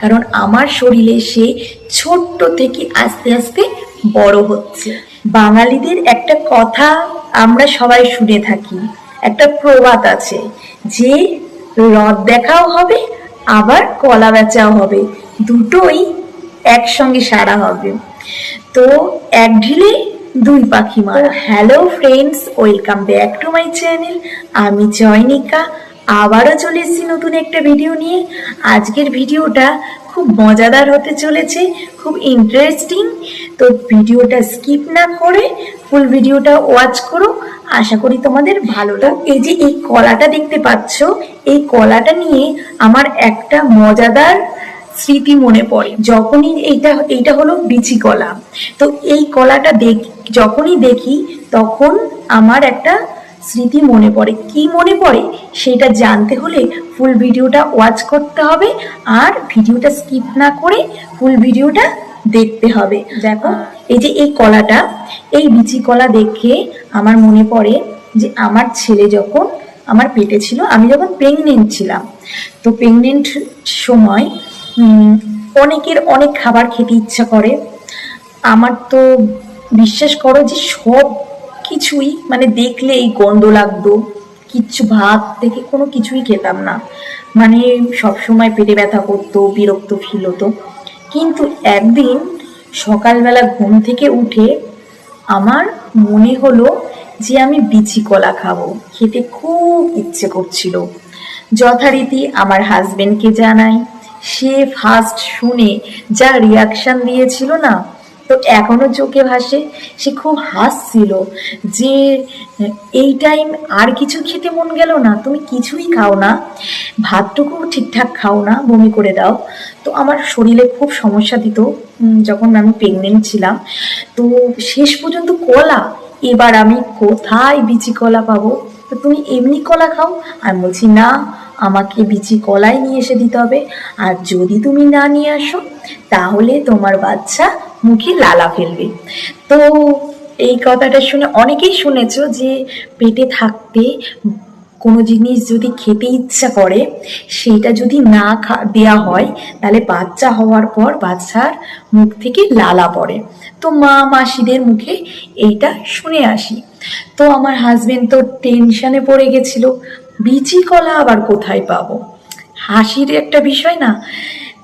কারণ আমার শরীরে সে ছোট্ট থেকে আস্তে আস্তে বড় হচ্ছে। বাঙালিদের একটা কথা আমরা সবাই শুনে থাকি, একটা প্রবাদ আছে যে, রথ দেখাও হবে, আবার কলা বেচাও হবে। দুটোই একসঙ্গে সারা হবে। তো এক ঢিলে দুই পাখি মারা। Hello friends welcome back to my channel আমি জয়নিকা আবারও চলে এসেছি নতুন একটা ভিডিও নিয়ে। আজকের ভিডিওটা খুব মজাদার হতে চলেছে, খুব ইন্টারেস্টিং তো ভিডিওটা স্কিপ না করে ফুল ভিডিওটা ওয়াচ করো। আশা করি তোমাদের ভালো লাগবে। এই যে এই কলাটা দেখতে পাচ্ছ, এই কলাটা নিয়ে আমার একটা মজাদার স্মৃতি মনে পড়ে। যখনই এইটা এইটা হলো বিচি কলা। তো এই কলাটা দেখ, যখনই দেখি তখন আমার একটা স্মৃতি মনে পড়ে। কি মনে পড়ে? সেটা জানতে হলে ফুল ভিডিওটা ওয়াচ করতে হবে আর ভিডিওটা স্কিপ না করে ফুল ভিডিওটা দেখতে হবে। দেখো এই যে এই কলাটা এই বিচি কলা দেখে আমার মনে পড়ে যে আমার ছেলে যখন আমার পেটে ছিল আমি যখন প্রেগনেন্ট ছিলাম তো প্রেগনেন্ট সময় অনেকের অনেক খাবার খেতে ইচ্ছা করে। আমার তো বিশ্বাস করো যে সব কিছুই মানে দেখলেই গন্ধ লাগতো কিচ্ছু ভাত থেকে কোনো কিছুই খেতাম না। মানে সব সময় পেটে ব্যথা করতো, বিরক্ত ফিল হতো। কিন্তু একদিন সকালবেলা ঘুম থেকে উঠে আমার মনে হলো যে আমি বিচি কলা খাব, খেতে খুব ইচ্ছে করছিল। যথারীতি আমার হাজবেন্ডকে জানাই। সে ফার্স্ট শুনে যা রিয়াকশন দিয়েছিল না তো এখনও চোখে ভাসে, সে খুব হাসছিল যে, এই টাইম আর কিছু খেতে মন গেল না, তুমি কিছুই খাও না, ভাতটুকু ঠিকঠাক খাও না, বমি করে দাও। তো আমার শরীরে খুব সমস্যা দিত যখন আমি প্রেগনেন্ট ছিলাম। তো শেষ পর্যন্ত কলা, এবার আমি কোথায় বিচি কলা পাবো? তো তুমি এমনি কলা খাও? আমি বলছি, না আমাকে বিচি কলাই নিয়ে এসে দিতে হবে। আর যদি তুমি না নিয়ে আসো, তাহলে তোমার বাচ্চা মুখে লালা ফেলবে। তো এই কথাটা শুনে অনেকেই শুনেছো যে পেটে থাকতে কোনো জিনিস যদি খেতে ইচ্ছা করে সেইটা যদি না খা দেওয়া হয়, তাহলে বাচ্চা হওয়ার পর বাচ্চার মুখ থেকে লালা পড়ে। তো মা মাসিদের মুখে এইটা শুনে আসি। তো আমার হাজবেন্ড তো টেনশানে পড়ে গেছিল। বিচি কলা আবার কোথায় পাবো? হাসির একটা বিষয় না?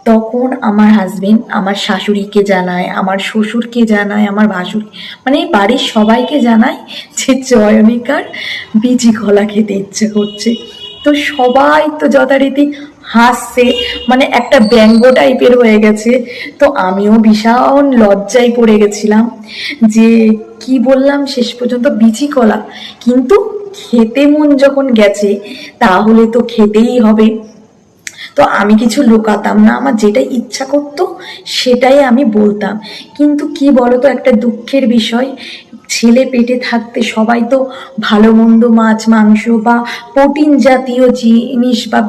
তখন আমার হাজবেন্ড আমার শাশুড়িকে জানায়, আমার শ্বশুরকে জানায়, আমার ভাসুর মানে বাড়ির সবাইকে জানায় যে জয়নিকার বিচি কলা খেতে ইচ্ছে করছে। তো সবাই তো যথারীতি হাসছে মানে একটা ব্যঙ্গ টাইপের হয়ে গেছে। তো আমিও ভীষণ লজ্জায় পড়ে গেছিলাম যে কি বললাম শেষ পর্যন্ত বিচি কলা। কিন্তু খেতে মন যখন গেছে, তাহলে তো খেতেই হবে। তো আমি কিছু লুকাতাম না, আমার যেটা ইচ্ছা করতো সেটাই আমি বলতাম। কিন্তু কি বলতো, একটা দুঃখের বিষয়, ছেলে পেটে থাকতে সবাই তো ভালো মন্দ মাছ, মাংস বা প্রোটিন জাতীয় জিনিস বা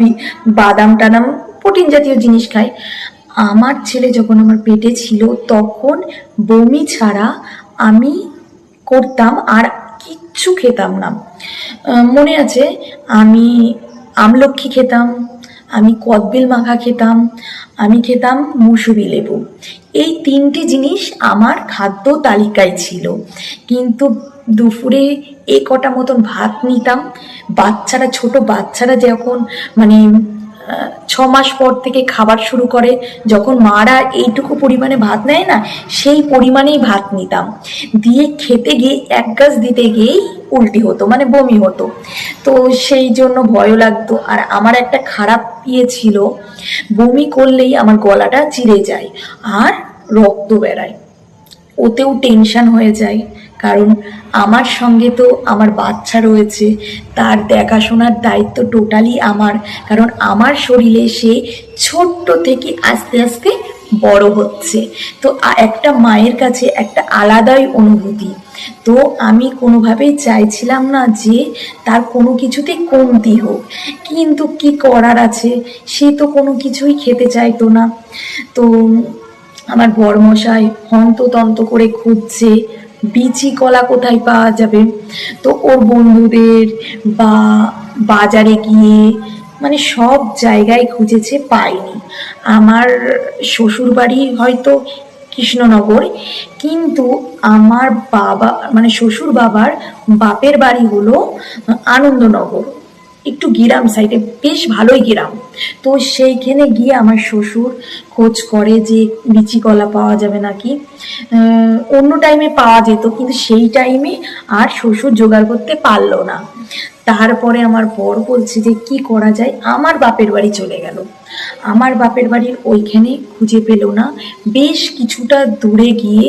বাদাম টাদাম প্রোটিন জাতীয় জিনিস খায়। আমার ছেলে যখন আমার পেটে ছিল, তখন বমি ছাড়া আমি করতাম। আর কিচ্ছু খেতাম না। মনে আছে, আমি আমলক্ষী খেতাম, আমি কদবেল মাখা খেতাম, আমি খেতাম মুসুরি লেবু। এই তিনটি জিনিস আমার খাদ্য তালিকায় ছিল। কিন্তু দুপুরে এ কটা মতন ভাত নিতাম, বাচ্চারা, ছোট বাচ্চারা যখন মানে ছ মাস পর থেকে খাবার শুরু করে, যখন মারা এইটুকু পরিমাণে ভাত নেয় না, সেই পরিমাণেই ভাত নিতাম। দিয়ে খেতে গিয়ে এক গাছ দিতে গিয়েই উল্টি হতো মানে বমি হতো। তো সেই জন্য ভয়ও লাগতো। আর আমার একটা খারাপ ইয়ে ছিল, বমি করলেই আমার গলাটা চিড়ে যায়, আর রক্ত বেরায়। ওতেও টেনশন হয়ে যায়। কারণ আমার সঙ্গে তো আমার বাচ্চা রয়েছে, তার দেখাশোনার দায়িত্ব টোটালি আমার। কারণ আমার শরীরে সে ছোট্ট থেকে আস্তে আস্তে বড় হচ্ছে। তো একটা মায়ের কাছে একটা আলাদাই অনুভূতি। তো আমি কোনোভাবেই চাইছিলাম না যে তার কোনো কিছুতে কমতি হোক। কিন্তু কি করার আছে? সে তো কোনো কিছুই খেতে চাইতো না। তো আমার বড়মশাই হন্ততন্ত করে খুঁজছে। বিচি কলা কোথায় পাওয়া যাবে? তো ওর বন্ধুদের বা বাজারে গিয়ে মানে সব জায়গায় খুঁজেছে, পাইনি। আমার শ্বশুর বাড়ি হয়তো কৃষ্ণনগর, কিন্তু আমার বাবা মানে শ্বশুর বাবার বাপের বাড়ি হলো আনন্দনগর। একটু গ্রাম সাইডে বেশ ভালোই গ্রাম। তো সেইখানে গিয়ে আমার শ্বশুর খোঁজ করে যে বিচি কলা পাওয়া যাবে নাকি। অন্য টাইমে পাওয়া যেত, কিন্তু সেই টাইমে আর শ্বশুর জোগাড় করতে পারল না। তারপরে আমার বর বলছে যে, কি করা যায়? আমার বাপের বাড়ি চলে গেল। আমার বাপের বাড়ির ওইখানে খুঁজে পেল না। বেশ কিছুটা দূরে গিয়ে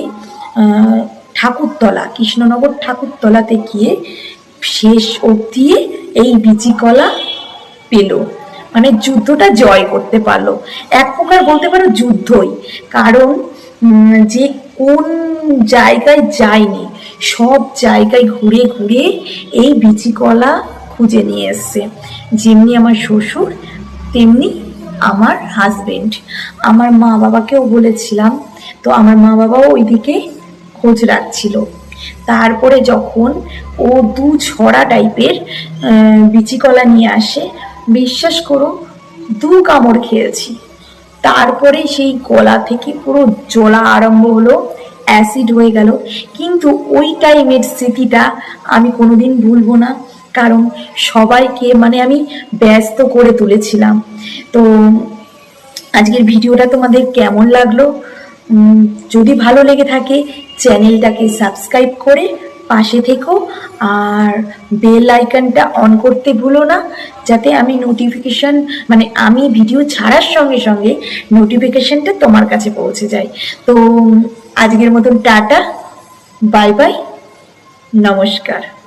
ঠাকুরতলা, কৃষ্ণনগর ঠাকুরতলাতে গিয়ে শেষ অবধি এই বিচি কলা পেল। মানে যুদ্ধটা জয় করতে পারল। এক প্রকার বলতে পারো যুদ্ধই। কারণ যে কোন জায়গায় যায়নি, সব জায়গায় ঘুরে ঘুরে এই বিচি কলা খুঁজে নিয়ে এসছে। যেমনি আমার শ্বশুর, তেমনি আমার হাজবেন্ড আমার মা বাবাকেও বলেছিলাম। তো আমার মা বাবাও ওইদিকে খোঁজ রাখছিল। তারপরে যখন ও দু ছড়া টাইপের বিচি কলা নিয়ে আসে, বিশ্বাস করো, দু কামড় খেয়েছি। তারপরে সেই গলা থেকে পুরো জ্বলা আরম্ভ হলো অ্যাসিড হয়ে গেল। কিন্তু ওই টাইমের স্মৃতিটা আমি কোনোদিন ভুলবো না, কারণ সবাইকে মানে আমি ব্যস্ত করে তুলেছিলাম। তো, আজকের ভিডিওটা তোমাদের কেমন লাগল? যদি ভালো লেগে থাকে, চ্যানেলটাকে সাবস্ক্রাইব করে পাশে থেকো, আর বেল আইকনটা অন করতে ভুলো না, যাতে আমি নোটিফিকেশান মানে আমি ভিডিও ছাড়ার সঙ্গে সঙ্গে নোটিফিকেশানটা তোমার কাছে পৌঁছে যায়। তো, আজকের মতন টাটা বাই বাই নমস্কার।